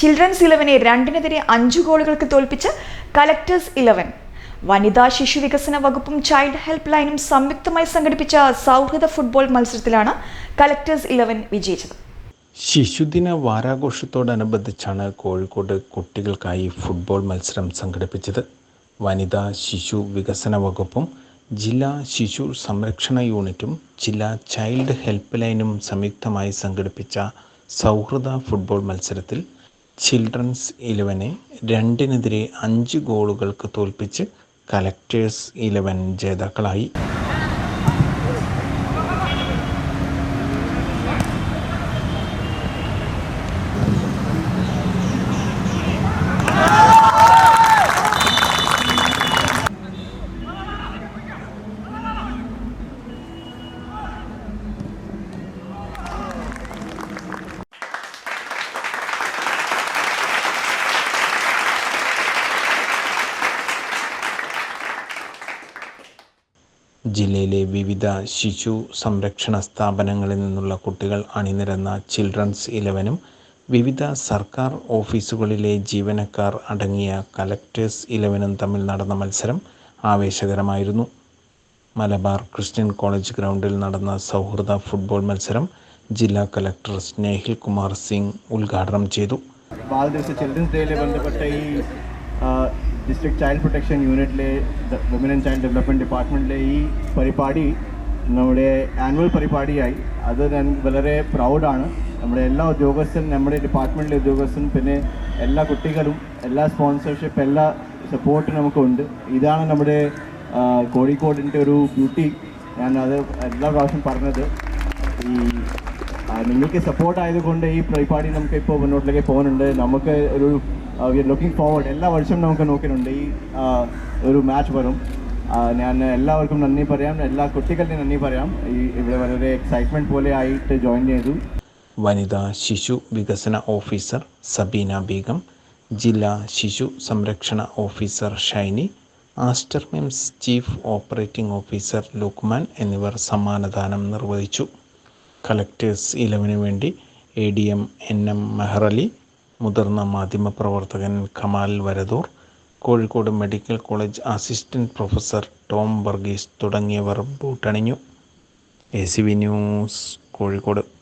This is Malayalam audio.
ചിൽഡ്രൻസ് ഇലവനെ രണ്ടിനെതിരെ അഞ്ചു ഗോളുകൾക്ക് തോൽപ്പിച്ച് കലക്ടേഴ്സ് ഇലവൻ വനിതാ ശിശു വികസന വകുപ്പും ചൈൽഡ് ഹെൽപ്പ് ലൈനും സംയുക്തമായി സംഘടിപ്പിച്ച സൗഹൃദ ഫുട്ബോൾ മത്സരത്തിലാണ് കലക്ടേഴ്സ് ഇലവൻ വിജയിച്ചത്. ശിശുദിന വാരാഘോഷത്തോടനുബന്ധിച്ചാണ് കോഴിക്കോട് കുട്ടികൾക്കായി ഫുട്ബോൾ മത്സരം സംഘടിപ്പിച്ചത്. വനിതാ ശിശു വികസന വകുപ്പും ജില്ലാ ശിശു സംരക്ഷണ യൂണിറ്റും ജില്ലാ ചൈൽഡ് ഹെൽപ്പ് ലൈനും സംയുക്തമായി സംഘടിപ്പിച്ച സൗഹൃദ ഫുട്ബോൾ മത്സരത്തിൽ ചിൽഡ്രൻസ് ഇലവനെ രണ്ടിനെതിരെ അഞ്ച് ഗോളുകൾക്ക് തോൽപ്പിച്ച് കലക്ടേഴ്സ് ഇലവൻ ജേതാക്കളായി. ജില്ലയിലെ വിവിധ ശിശു സംരക്ഷണ സ്ഥാപനങ്ങളിൽ നിന്നുള്ള കുട്ടികൾ അണിനിരന്ന ചിൽഡ്രൻസ് ഇലവനും വിവിധ സർക്കാർ ഓഫീസുകളിലെ ജീവനക്കാർ അടങ്ങിയ കലക്ടേഴ്സ് ഇലവനും തമ്മിൽ നടന്ന മത്സരം ആവേശകരമായിരുന്നു. മലബാർ ക്രിസ്ത്യൻ കോളേജ് ഗ്രൗണ്ടിൽ നടന്ന സൗഹൃദ ഫുട്ബോൾ മത്സരം ജില്ലാ കലക്ടർ സ്നേഹിൽ കുമാർ സിംഗ് ഉദ്ഘാടനം ചെയ്തു. ഡിസ്ട്രിക്ട് ചൈൽഡ് പ്രൊട്ടക്ഷൻ യൂണിറ്റിലെ വുമൻ ആൻഡ് ചൈൽഡ് ഡെവലപ്മെന്റ് ഡിപ്പാർട്ട്മെന്റിലെ ഈ പരിപാടി നമ്മുടെ ആനുവൽ പരിപാടിയായി അത് ഞാൻ വളരെ പ്രൗഡാണ് നമ്മുടെ എല്ലാ ഉദ്യോഗസ്ഥരും നമ്മുടെ ഡിപ്പാർട്ട്മെന്റിലെ ഉദ്യോഗസ്ഥരും പിന്നെ എല്ലാ കുട്ടികളും എല്ലാ സ്പോൺസർഷിപ്പ് എല്ലാ സപ്പോർട്ടും നമുക്കുണ്ട്. ഇതാണ് നമ്മുടെ കോഴിക്കോടിന്റെ ഒരു ബ്യൂട്ടി ഞാൻ അത് എല്ലാ പ്രാവശ്യം പറഞ്ഞത്. ഈ നിങ്ങൾക്ക് സപ്പോർട്ട് ആയതുകൊണ്ട് ഈ പരിപാടി നമുക്ക് ഇപ്പോൾ മുന്നോട്ടിലേക്ക് പോകുന്നുണ്ട് നമുക്ക് ഒരു വി ആർ ലുക്കിംഗ് ഫോർവേഡ് എല്ലാ വർഷവും നമുക്ക് നോക്കുന്നുണ്ട് ഈ ഒരു മാച്ച് വരും. ഞാൻ എല്ലാവർക്കും നന്ദി പറയാം. എല്ലാ കുട്ടികളുടെയും നന്ദി പറയാം. ഈ ഇവിടെ വളരെ എക്സൈറ്റ്മെന്റ് പോലെ ആയിട്ട് ജോയിൻ ചെയ്തു. വനിതാ ശിശു വികസന ഓഫീസർ സബീന ബീഗം ജില്ലാ ശിശു സംരക്ഷണ officer Shiny Aster MIMS chief operating officer Lukman എന്നിവർ സമ്മാനദാനം നിർവഹിച്ചു. കലക്ടേഴ്സ് ഇലവന് വേണ്ടി A D M N M Meharali മുതിർന്ന മാധ്യമപ്രവർത്തകൻ Kamal Varadoor Kozhikode medical college assistant professor Tom Varghese തുടങ്ങിയവർ ബൂട്ടണിഞ്ഞു. A C V news Kozhikode.